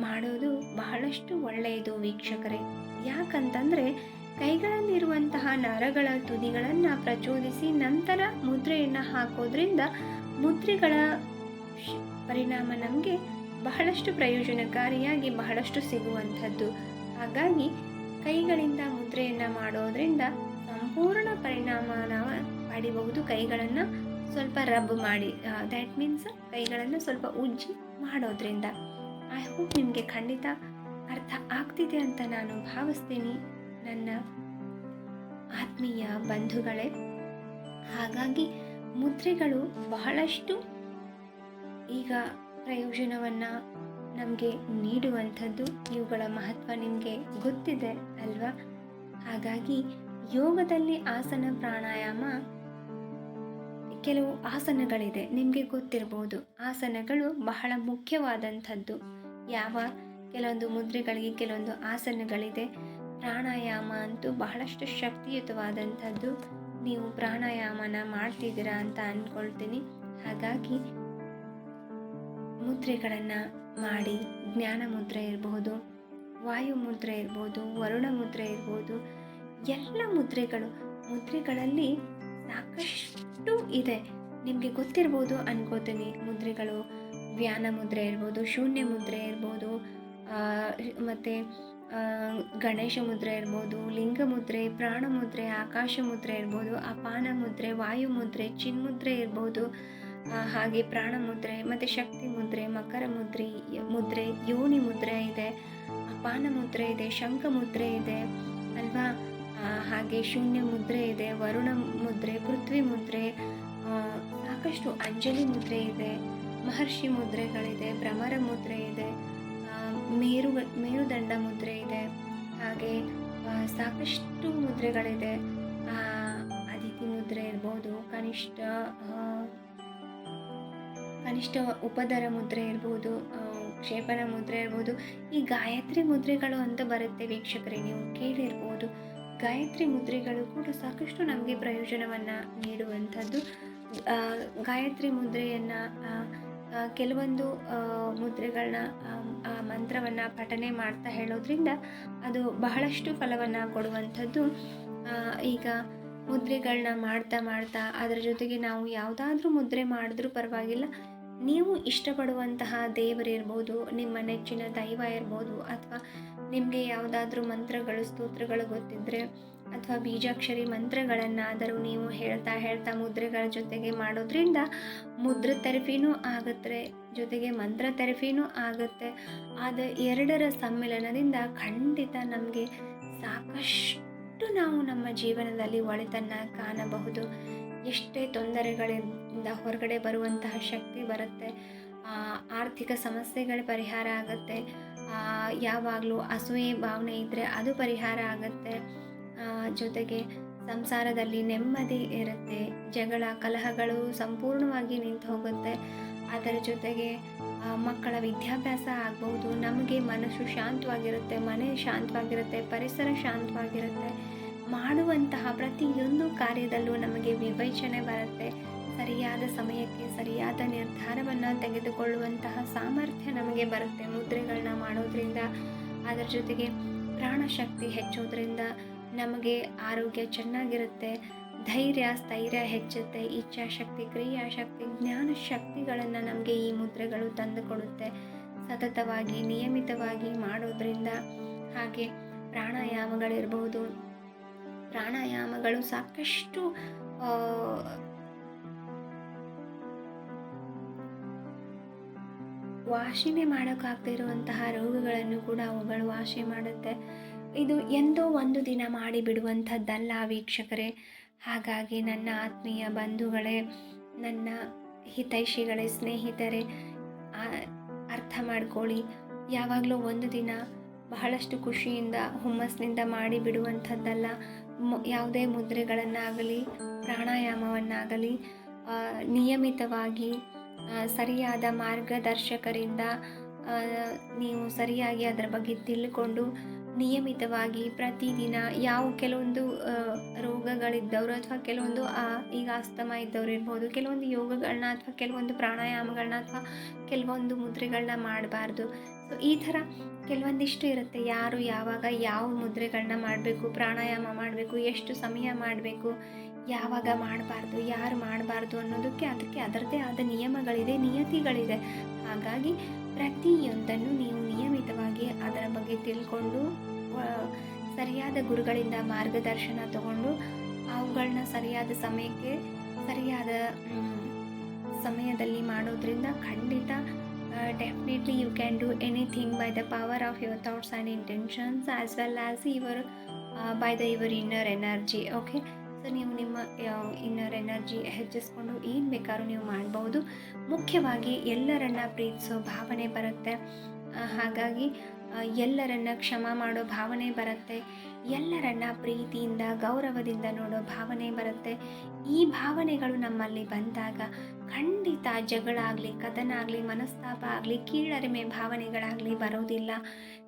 ಮಾಡೋದು ಬಹಳಷ್ಟು ಒಳ್ಳೆಯದು ವೀಕ್ಷಕರೇ. ಯಾಕಂತಂದರೆ ಕೈಗಳಲ್ಲಿರುವಂತಹ ನರಗಳ ತುದಿಗಳನ್ನು ಪ್ರಚೋದಿಸಿ ನಂತರ ಮುದ್ರೆಯನ್ನು ಹಾಕೋದ್ರಿಂದ ಮುದ್ರೆಗಳ ಪರಿಣಾಮ ನಮಗೆ ಬಹಳಷ್ಟು ಪ್ರಯೋಜನಕಾರಿಯಾಗಿ ಬಹಳಷ್ಟು ಸಿಗುವಂಥದ್ದು. ಹಾಗಾಗಿ ಕೈಗಳಿಂದ ಮುದ್ರೆಯನ್ನು ಮಾಡೋದ್ರಿಂದ ಸಂಪೂರ್ಣ ಪರಿಣಾಮ ನಾವು ಪಡಿಬಹುದು ಕೈಗಳನ್ನು. ಸ್ವಲ್ಪ ರಬ್ ಮಾಡಿ ದ್ಯಾಟ್ ಮೀನ್ಸ್ ಕೈಗಳನ್ನು ಸ್ವಲ್ಪ ಉಜ್ಜಿ ಮಾಡೋದ್ರಿಂದ. ಐ ಹೋಪ್ ನಿಮಗೆ ಖಂಡಿತ ಅರ್ಥ ಆಗ್ತಿದೆ ಅಂತ ನಾನು ಭಾವಿಸ್ತೀನಿ. ನನ್ನ ಆತ್ಮೀಯ ಬಂಧುಗಳೇ, ಹಾಗಾಗಿ ಮುದ್ರೆಗಳು ಬಹಳಷ್ಟು ಈಗ ಪ್ರಯೋಜನವನ್ನು ನಮಗೆ ನೀಡುವಂಥದ್ದು, ಇವುಗಳ ಮಹತ್ವ ನಿಮಗೆ ಗೊತ್ತಿದೆ ಅಲ್ವಾ? ಹಾಗಾಗಿ ಯೋಗದಲ್ಲಿ ಆಸನ ಪ್ರಾಣಾಯಾಮ ಕೆಲವು ಆಸನಗಳಿದೆ. ನಿಮಗೆ ಗೊತ್ತಿರ್ಬೋದು ಆಸನಗಳು ಬಹಳ ಮುಖ್ಯವಾದಂಥದ್ದು. ಯಾವ? ಕೆಲವೊಂದು ಮುದ್ರೆಗಳಿಗೆ ಕೆಲವೊಂದು ಆಸನಗಳಿದೆ. ಪ್ರಾಣಾಯಾಮ ಅಂತೂ ಬಹಳಷ್ಟು ಶಕ್ತಿಯುತವಾದಂಥದ್ದು. ನೀವು ಪ್ರಾಣಾಯಾಮನ ಮಾಡ್ತಿದ್ದೀರಾ ಅಂತ ಅಂದ್ಕೊಳ್ತೀನಿ ಹಾಗಾಗಿ ಮುದ್ರೆಗಳನ್ನು ಮಾಡಿ ಜ್ಞಾನ ಮುದ್ರೆ ಇರಬಹುದು ವಾಯು ಮುದ್ರೆ ಇರ್ಬೋದು, ವರುಣ ಮುದ್ರೆ ಇರ್ಬೋದು, ಎಲ್ಲ ಮುದ್ರೆಗಳು ಮುದ್ರೆಗಳಲ್ಲಿ ಸಾಕಷ್ಟು ಇದೆ. ನಿಮಗೆ ಗೊತ್ತಿರ್ಬೋದು ಅನ್ಕೋತೀನಿ. ಮುದ್ರೆಗಳು, ವ್ಯಾನ ಮುದ್ರೆ ಇರ್ಬೋದು, ಶೂನ್ಯ ಮುದ್ರೆ ಇರ್ಬೋದು ಮತ್ತು ಗಣೇಶ ಮುದ್ರೆ ಇರ್ಬೋದು, ಲಿಂಗ ಮುದ್ರೆ, ಪ್ರಾಣ ಮುದ್ರೆ, ಆಕಾಶ ಮುದ್ರೆ ಇರ್ಬೋದು, ಅಪಾನ ಮುದ್ರೆ, ವಾಯು ಮುದ್ರೆ ಚಿನ್ಮುದ್ರೆ ಇರ್ಬೋದು ಹಾಗೆ ಪ್ರಾಣ ಮುದ್ರೆ, ಮತ್ತು ಶಕ್ತಿ ಮುದ್ರೆ, ಮಕರ ಮುದ್ರೆ ಮುದ್ರೆ, ಯೋನಿ ಮುದ್ರೆ ಇದೆ, ಅಪಾನ ಮುದ್ರೆ ಇದೆ, ಶಂಖ ಮುದ್ರೆ ಇದೆ, ಅಲ್ವಾ? ಹಾಗೆ ಶೂನ್ಯ ಮುದ್ರೆ ಇದೆ, ವರುಣ ಮುದ್ರೆ, ಪೃಥ್ವಿ ಮುದ್ರೆ ಸಾಕಷ್ಟು ಅಂಜಲಿ ಮುದ್ರೆ ಇದೆ, ಮಹರ್ಷಿ ಮುದ್ರೆಗಳಿದೆ, ಭ್ರಮರ ಮುದ್ರೆ ಇದೆ ಮೇರು, ಮೇರುದಂಡ ಮುದ್ರೆ ಇದೆ, ಹಾಗೆ ಸಾಕಷ್ಟು ಮುದ್ರೆಗಳಿದೆ. ಅದಿತಿ ಮುದ್ರೆ ಇರ್ಬೋದು, ಕನಿಷ್ಠ ಕನಿಷ್ಠ ಉಪದರ ಮುದ್ರೆ ಇರ್ಬೋದು ಕ್ಷೇಪಣ ಮುದ್ರೆ ಇರ್ಬೋದು, ಈ ಗಾಯತ್ರಿ ಮುದ್ರೆಗಳು ಅಂತ ಬರುತ್ತೆ ವೀಕ್ಷಕರೇ, ನೀವು ಕೇಳಿರ್ಬೋದು. ಗಾಯತ್ರಿ ಮುದ್ರೆಗಳು ಕೂಡ ಸಾಕಷ್ಟು ನಮಗೆ ಪ್ರಯೋಜನವನ್ನು ನೀಡುವಂಥದ್ದು. ಗಾಯತ್ರಿ ಮುದ್ರೆಯನ್ನು ಕೆಲವೊಂದು ಮುದ್ರೆಗಳನ್ನ ಆ ಮಂತ್ರವನ್ನು ಪಠನೆ ಮಾಡ್ತಾ ಹೇಳೋದ್ರಿಂದ ಅದು ಬಹಳಷ್ಟು ಫಲವನ್ನು ಕೊಡುವಂಥದ್ದು. ಈಗ ಮುದ್ರೆಗಳನ್ನ ಮಾಡ್ತಾ ಮಾಡ್ತಾ ಅದರ ಜೊತೆಗೆ ನಾವು ಯಾವುದಾದ್ರೂ ಮುದ್ರೆ ಮಾಡಿದ್ರೂ ಪರವಾಗಿಲ್ಲ. ನೀವು ಇಷ್ಟಪಡುವಂತಹ ದೇವರಿರ್ಬೋದು, ನಿಮ್ಮ ನೆಚ್ಚಿನ ದೈವ ಇರ್ಬೋದು, ಅಥವಾ ನಿಮಗೆ ಯಾವುದಾದ್ರೂ ಮಂತ್ರಗಳು, ಸ್ತೋತ್ರಗಳು ಗೊತ್ತಿದ್ದರೆ ಅಥವಾ ಬೀಜಾಕ್ಷರಿ ಮಂತ್ರಗಳನ್ನಾದರೂ ನೀವು ಹೇಳ್ತಾ ಹೇಳ್ತಾ ಮುದ್ರೆಗಳ ಜೊತೆಗೆ ಮಾಡೋದ್ರಿಂದ ಮುದ್ರೆ ಥೆರಪಿನೂ ಆಗುತ್ತೆ, ಜೊತೆಗೆ ಮಂತ್ರ ಥೆರಪಿನೂ ಆಗುತ್ತೆ. ಆದ ಎರಡರ ಸಮ್ಮಿಲನದಿಂದ ಖಂಡಿತ ನಮಗೆ ಸಾಕಷ್ಟು ನಾವು ನಮ್ಮ ಜೀವನದಲ್ಲಿ ಒಳಿತನ್ನು ಕಾಣಬಹುದು. ಎಷ್ಟೇ ತೊಂದರೆಗಳಿಂದ ಹೊರಗಡೆ ಬರುವಂತಹ ಶಕ್ತಿ ಬರುತ್ತೆ ಆರ್ಥಿಕ ಸಮಸ್ಯೆಗಳ ಪರಿಹಾರ ಆಗುತ್ತೆ ಯಾವಾಗಲೂ ಅಸೂಯೆ ಭಾವನೆ ಇದ್ದರೆ ಅದು ಪರಿಹಾರ ಆಗುತ್ತೆ. ಜೊತೆಗೆ ಸಂಸಾರದಲ್ಲಿ ನೆಮ್ಮದಿ ಇರುತ್ತೆ. ಜಗಳ, ಕಲಹಗಳು ಸಂಪೂರ್ಣವಾಗಿ ನಿಂತು ಹೋಗುತ್ತೆ. ಅದರ ಜೊತೆಗೆ ಮಕ್ಕಳ ವಿದ್ಯಾಭ್ಯಾಸ ಆಗ್ಬೋದು ನಮಗೆ ಮನಸ್ಸು ಶಾಂತವಾಗಿರುತ್ತೆ, ಮನೆ ಶಾಂತವಾಗಿರುತ್ತೆ, ಪರಿಸರ ಶಾಂತವಾಗಿರುತ್ತೆ. ಮಾಡುವಂತಹ ಪ್ರತಿಯೊಂದು ಕಾರ್ಯದಲ್ಲೂ ನಮಗೆ ವಿವೇಚನೆ ಬರುತ್ತೆ. ಸರಿಯಾದ ಸಮಯಕ್ಕೆ ಸರಿಯಾದ ನಿರ್ಧಾರವನ್ನು ತೆಗೆದುಕೊಳ್ಳುವಂತಹ ಸಾಮರ್ಥ್ಯ ನಮಗೆ ಬರುತ್ತೆ ಮುದ್ರೆಗಳನ್ನ ಮಾಡೋದ್ರಿಂದ. ಅದರ ಜೊತೆಗೆ ಪ್ರಾಣಶಕ್ತಿ ಹೆಚ್ಚೋದ್ರಿಂದ ನಮಗೆ ಆರೋಗ್ಯ ಚೆನ್ನಾಗಿರುತ್ತೆ, ಧೈರ್ಯ, ಸ್ಥೈರ್ಯ ಹೆಚ್ಚುತ್ತೆ, ಇಚ್ಛಾಶಕ್ತಿ, ಕ್ರಿಯಾಶಕ್ತಿ, ಜ್ಞಾನ ಶಕ್ತಿಗಳನ್ನು ನಮಗೆ ಈ ಮುದ್ರೆಗಳು ತಂದುಕೊಡುತ್ತೆ ಸತತವಾಗಿ, ನಿಯಮಿತವಾಗಿ ಮಾಡೋದ್ರಿಂದ ಹಾಗೆ ಪ್ರಾಣಾಯಾಮಗಳಿರ್ಬೋದು. ಪ್ರಾಣಾಯಾಮಗಳು ಸಾಕಷ್ಟು ವಾಶಿನೇ ಮಾಡೋಕ್ಕಾಗದೇ ಇರುವಂತಹ ರೋಗಗಳನ್ನು ಕೂಡ ಅವುಗಳು ವಾಶಿ ಮಾಡುತ್ತೆ. ಇದು ಎಂದೋ ಒಂದು ದಿನ ಮಾಡಿ ಬಿಡುವಂಥದ್ದಲ್ಲ ವೀಕ್ಷಕರೇ. ಹಾಗಾಗಿ ನನ್ನ ಆತ್ಮೀಯ ಬಂಧುಗಳೇ, ನನ್ನ ಹಿತೈಷಿಗಳೇ, ಸ್ನೇಹಿತರೇ ಅರ್ಥ ಮಾಡ್ಕೊಳ್ಳಿ. ಯಾವಾಗಲೂ ಒಂದು ದಿನ ಬಹಳಷ್ಟು ಖುಷಿಯಿಂದ, ಹುಮ್ಮಸ್ಸಿನಿಂದ ಮಾಡಿ ಬಿಡುವಂಥದ್ದಲ್ಲ. ಯಾವುದೇ ಮುದ್ರೆಗಳನ್ನಾಗಲಿ, ಪ್ರಾಣಾಯಾಮವನ್ನಾಗಲಿ ನಿಯಮಿತವಾಗಿ ಸರಿಯಾದ ಮಾರ್ಗದರ್ಶಕರಿಂದ ನೀವು ಸರಿಯಾಗಿ ಅದರ ಬಗ್ಗೆ ತಿಳ್ಕೊಂಡು, ನಿಯಮಿತವಾಗಿ ಪ್ರತಿದಿನ ಯಾವ ಕೆಲವೊಂದು ರೋಗಗಳಿದ್ದವರು ಅಥವಾ ಕೆಲವೊಂದು ಈಗ ಅಸ್ತಮ ಇದ್ದವ್ರು ಇರ್ಬೋದು, ಕೆಲವೊಂದು ಯೋಗಗಳನ್ನ ಅಥವಾ ಕೆಲವೊಂದು ಪ್ರಾಣಾಯಾಮಗಳನ್ನ ಅಥವಾ ಕೆಲವೊಂದು ಮುದ್ರೆಗಳನ್ನ ಮಾಡಬಾರ್ದು. ಸೊ ಈ ಥರ ಕೆಲವೊಂದಿಷ್ಟು ಇರುತ್ತೆ. ಯಾರು ಯಾವಾಗ ಯಾವ ಮುದ್ರೆಗಳನ್ನ ಮಾಡಬೇಕು, ಪ್ರಾಣಾಯಾಮ ಮಾಡಬೇಕು, ಎಷ್ಟು ಸಮಯ ಮಾಡಬೇಕು ಯಾವಾಗ ಮಾಡಬಾರ್ದು, ಯಾರು ಮಾಡಬಾರ್ದು ಅನ್ನೋದಕ್ಕೆ ಅದಕ್ಕೆ ಅದರದೇ ಆದ ನಿಯಮಗಳಿದೆ, ನಿಯತಿಗಳಿದೆ. ಹಾಗಾಗಿ ಪ್ರತಿಯೊಂದನ್ನು ನೀವು ನಿಯಮಿತವಾಗಿ ಅದರ ಬಗ್ಗೆ ತಿಳ್ಕೊಂಡು ಸರಿಯಾದ ಗುರುಗಳಿಂದ ಮಾರ್ಗದರ್ಶನ ತಗೊಂಡು ಅವುಗಳನ್ನ ಸರಿಯಾದ ಸಮಯಕ್ಕೆ, ಸರಿಯಾದ ಸಮಯದಲ್ಲಿ ಮಾಡೋದ್ರಿಂದ ಖಂಡಿತ definitely you can do anything by the power of your thoughts and intentions as well as your by the your inner energy okay so ನೀವು ನಿಮ್ಮ ಇನ್ನರ್ ಎನರ್ಜಿ ಹೆಚ್ಚಿಸ್ಕೊಂಡು ಏನು ಬೇಕಾದ್ರೂ ನೀವು ಮಾಡ್ಬೋದು. ಮುಖ್ಯವಾಗಿ ಎಲ್ಲರನ್ನ ಪ್ರೀತಿಸೋ ಭಾವನೆ ಬರುತ್ತೆ. ಹಾಗಾಗಿ ಎಲ್ಲರನ್ನ ಕ್ಷಮ ಮಾಡೋ ಭಾವನೆ ಬರುತ್ತೆ. ಎಲ್ಲರನ್ನ ಪ್ರೀತಿಯಿಂದ, ಗೌರವದಿಂದ ನೋಡೋ ಭಾವನೆ ಬರುತ್ತೆ. ಈ ಭಾವನೆಗಳು ನಮ್ಮಲ್ಲಿ ಬಂದಾಗ ಖಂಡಿತ ಜಗಳ ಆಗಲಿ ಕದನ ಆಗಲಿ ಮನಸ್ತಾಪ ಆಗಲಿ, ಕೀಳರಿಮೆ ಭಾವನೆಗಳಾಗಲಿ ಬರೋದಿಲ್ಲ.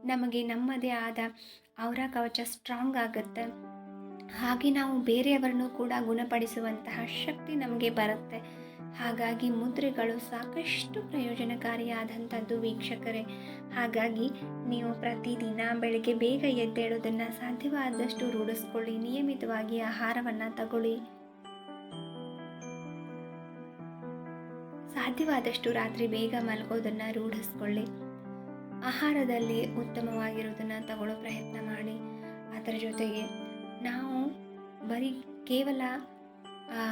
ನಮಗೆ ನಮ್ಮದೇ ಆದ ಅವರ ಕವಚ ಸ್ಟ್ರಾಂಗ್ ಆಗುತ್ತೆ. ಹಾಗೆ ನಾವು ಬೇರೆಯವರನ್ನು ಕೂಡ ಗುಣಪಡಿಸುವಂತಹ ಶಕ್ತಿ ನಮಗೆ ಬರುತ್ತೆ. ಹಾಗಾಗಿ ಮುದ್ರೆಗಳು ಸಾಕಷ್ಟು ಪ್ರಯೋಜನಕಾರಿಯಾದಂಥದ್ದು ವೀಕ್ಷಕರೇ. ಹಾಗಾಗಿ ನೀವು ಪ್ರತಿದಿನ ಬೆಳಗ್ಗೆ ಬೇಗ ಎದ್ದೇಳೋದನ್ನು ಸಾಧ್ಯವಾದಷ್ಟು ರೂಢಿಸ್ಕೊಳ್ಳಿ. ನಿಯಮಿತವಾಗಿ ಆಹಾರವನ್ನು ತಗೊಳ್ಳಿ. ಸಾಧ್ಯವಾದಷ್ಟು ರಾತ್ರಿ ಬೇಗ ಮಲಗೋದನ್ನು ರೂಢಿಸ್ಕೊಳ್ಳಿ. ಆಹಾರದಲ್ಲಿ ಉತ್ತಮವಾಗಿರೋದನ್ನು ತಗೊಳ್ಳೋ ಪ್ರಯತ್ನ ಮಾಡಿ. ಅದರ ಜೊತೆಗೆ ನಾವು ಬರೀ ಕೇವಲ ಆ,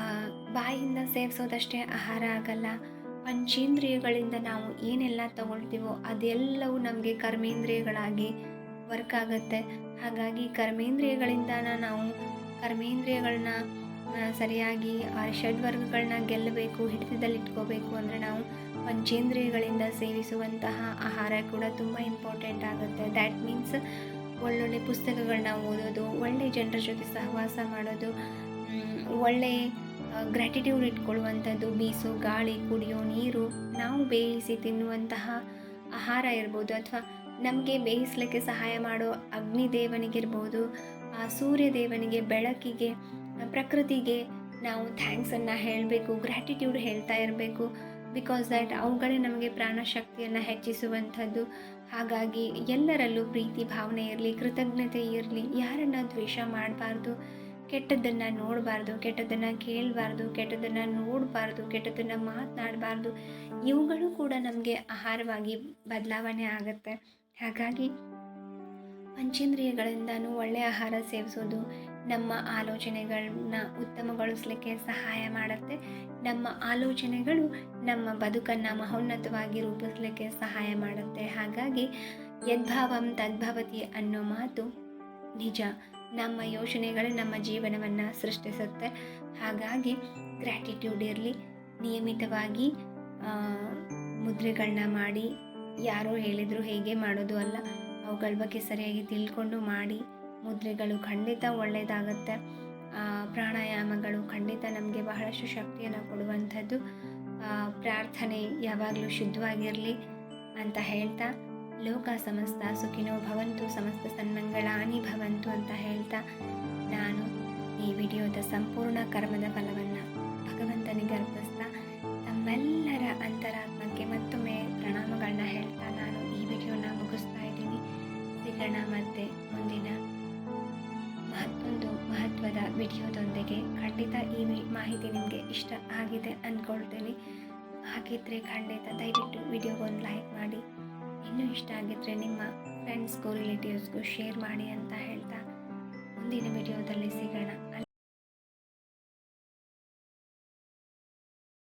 ಬಾಯಿಂದ ಸೇವಿಸೋದಷ್ಟೇ ಆಹಾರ ಆಗಲ್ಲ. ಪಂಚೇಂದ್ರಿಯಗಳಿಂದ ನಾವು ಏನೆಲ್ಲ ತಗೊಳ್ತೀವೋ ಅದೆಲ್ಲವೂ ನಮಗೆ ಕರ್ಮೇಂದ್ರಿಯಗಳಾಗಿ ವರ್ಕ್ ಆಗುತ್ತೆ. ಹಾಗಾಗಿ ಕರ್ಮೇಂದ್ರಿಯಗಳಿಂದ ನಾವು ಕರ್ಮೇಂದ್ರಿಯಗಳನ್ನ ಸರಿಯಾಗಿ ಆ ಷಡ್ವರ್ಗಗಳನ್ನ ಗೆಲ್ಲಬೇಕು ಹಿಡಿತದಲ್ಲಿ ಇಟ್ಕೋಬೇಕು ಅಂದರೆ ನಾವು ಪಂಚೇಂದ್ರಿಯಗಳಿಂದ ಸೇವಿಸುವಂತಹ ಆಹಾರ ಕೂಡ ತುಂಬ ಇಂಪಾರ್ಟೆಂಟ್ ಆಗುತ್ತೆ. ದ್ಯಾಟ್ ಮೀನ್ಸ್ ಒಳ್ಳೊಳ್ಳೆ ಪುಸ್ತಕಗಳನ್ನ ಓದೋದು, ಒಳ್ಳೆ ಜನರ ಜೊತೆ ಸಹವಾಸ ಮಾಡೋದು ಒಳ್ಳೆ ಗ್ರ್ಯಾಟಿಟ್ಯೂಡ್ ಇಟ್ಕೊಳ್ಳುವಂಥದ್ದು, ಬೀಸು, ಗಾಳಿ, ಕುಡಿಯೋ ನೀರು, ನಾವು ಬೇಯಿಸಿ ತಿನ್ನುವಂತಹ ಆಹಾರ ಇರ್ಬೋದು ಅಥವಾ ನಮಗೆ ಬೇಯಿಸ್ಲಿಕ್ಕೆ ಸಹಾಯ ಮಾಡೋ ಅಗ್ನಿದೇವನಿಗಿರ್ಬೋದು ಆ, ಸೂರ್ಯ ದೇವನಿಗೆ, ಬೆಳಕಿಗೆ ಪ್ರಕೃತಿಗೆ ನಾವು ಥ್ಯಾಂಕ್ಸನ್ನು ಹೇಳಬೇಕು ಗ್ರ್ಯಾಟಿಟ್ಯೂಡ್ ಹೇಳ್ತಾ ಇರಬೇಕು ಬಿಕಾಸ್ ದ್ಯಾಟ್ ಅವುಗಳೇ ನಮಗೆ ಪ್ರಾಣಶಕ್ತಿಯನ್ನು ಹೆಚ್ಚಿಸುವಂಥದ್ದು. ಹಾಗಾಗಿ ಎಲ್ಲರಲ್ಲೂ ಪ್ರೀತಿ, ಭಾವನೆ ಇರಲಿ, ಕೃತಜ್ಞತೆ ಇರಲಿ, ಯಾರನ್ನು ದ್ವೇಷ ಮಾಡಬಾರ್ದು, ಕೆಟ್ಟದ್ದನ್ನು ನೋಡಬಾರ್ದು, ಕೆಟ್ಟದ್ದನ್ನು ಕೇಳಬಾರ್ದು, ಕೆಟ್ಟದ್ದನ್ನು ನೋಡಬಾರ್ದು, ಕೆಟ್ಟದ್ದನ್ನು ಮಾತನಾಡಬಾರ್ದು, ಇವುಗಳು ಕೂಡ ನಮಗೆ ಆಹಾರವಾಗಿ ಬದಲಾವಣೆ ಆಗುತ್ತೆ. ಹಾಗಾಗಿ ಪಂಚೇಂದ್ರಿಯಗಳಿಂದನೂ ಒಳ್ಳೆಯ ಆಹಾರ ಸೇವಿಸೋದು ನಮ್ಮ ಆಲೋಚನೆಗಳನ್ನ ಉತ್ತಮಗೊಳಿಸಲಿಕ್ಕೆ ಸಹಾಯ ಮಾಡುತ್ತೆ. ನಮ್ಮ ಆಲೋಚನೆಗಳು ನಮ್ಮ ಬದುಕನ್ನು ಮಹೋನ್ನತವಾಗಿ ರೂಪಿಸಲಿಕ್ಕೆ ಸಹಾಯ ಮಾಡುತ್ತೆ. ಹಾಗಾಗಿ ಯದ್ಭಾವಂ ತದ್ಭವತಿ ಅನ್ನೋ ಮಾತು ನಿಜ. ನಮ್ಮ ಯೋಚನೆಗಳು ನಮ್ಮ ಜೀವನವನ್ನು ಸೃಷ್ಟಿಸುತ್ತೆ. ಹಾಗಾಗಿ ಗ್ರ್ಯಾಟಿಟ್ಯೂಡ್ ಇರಲಿ. ನಿಯಮಿತವಾಗಿ ಮುದ್ರೆಗಳನ್ನ ಮಾಡಿ. ಯಾರೋ ಹೇಳಿದ್ರು ಹೇಗೆ ಮಾಡೋದು ಅಲ್ಲ. ಅವುಗಳ ಬಗ್ಗೆ ಸರಿಯಾಗಿ ತಿಳ್ಕೊಂಡು ಮಾಡಿ. ಮುದ್ರೆಗಳು ಖಂಡಿತ ಒಳ್ಳೆಯದಾಗತ್ತೆ. ಪ್ರಾಣಾಯಾಮಗಳು ಖಂಡಿತ ನಮಗೆ ಬಹಳಷ್ಟು ಶಕ್ತಿಯನ್ನು ಕೊಡುವಂಥದ್ದು. ಪ್ರಾರ್ಥನೆ ಯಾವಾಗಲೂ ಶುದ್ಧವಾಗಿರಲಿ ಅಂತ ಹೇಳ್ತಾ, ಲೋಕ ಸಮಸ್ತ ಸುಖಿನೋ ಭವಂತು, ಸಮಸ್ತ ಸನ್ಮಂಗಳಾನಿ ಭವಂತು ಅಂತ ಹೇಳ್ತಾ, ನಾನು ಈ ವಿಡಿಯೋದ ಸಂಪೂರ್ಣ ಕರ್ಮದ ಫಲವನ್ನು ಭಗವಂತನಿಗೆ ಅರ್ಪಿಸ್ತಾ ಮಾಹಿತಿ ನಿಮಗೆ ಇಷ್ಟ ಆಗಿದೆ ಅಂದ್ಕೊಳ್ತೀನಿ ಹಾಗಿದ್ರೆ ಖಂಡಿತ ದಯವಿಟ್ಟು ವಿಡಿಯೋಗೊಂದು ಲೈಕ್ ಮಾಡಿ. ಇನ್ನೂ ಇಷ್ಟ ಆಗಿದ್ರೆ ನಿಮ್ಮ ಫ್ರೆಂಡ್ಸ್ಗೂ ರಿಲೇಟಿವ್ಸ್ಗೂ ಶೇರ್ ಮಾಡಿ ಅಂತ ಹೇಳ್ತಾ ಮುಂದಿನ ವಿಡಿಯೋದಲ್ಲಿ ಸಿಗೋಣ.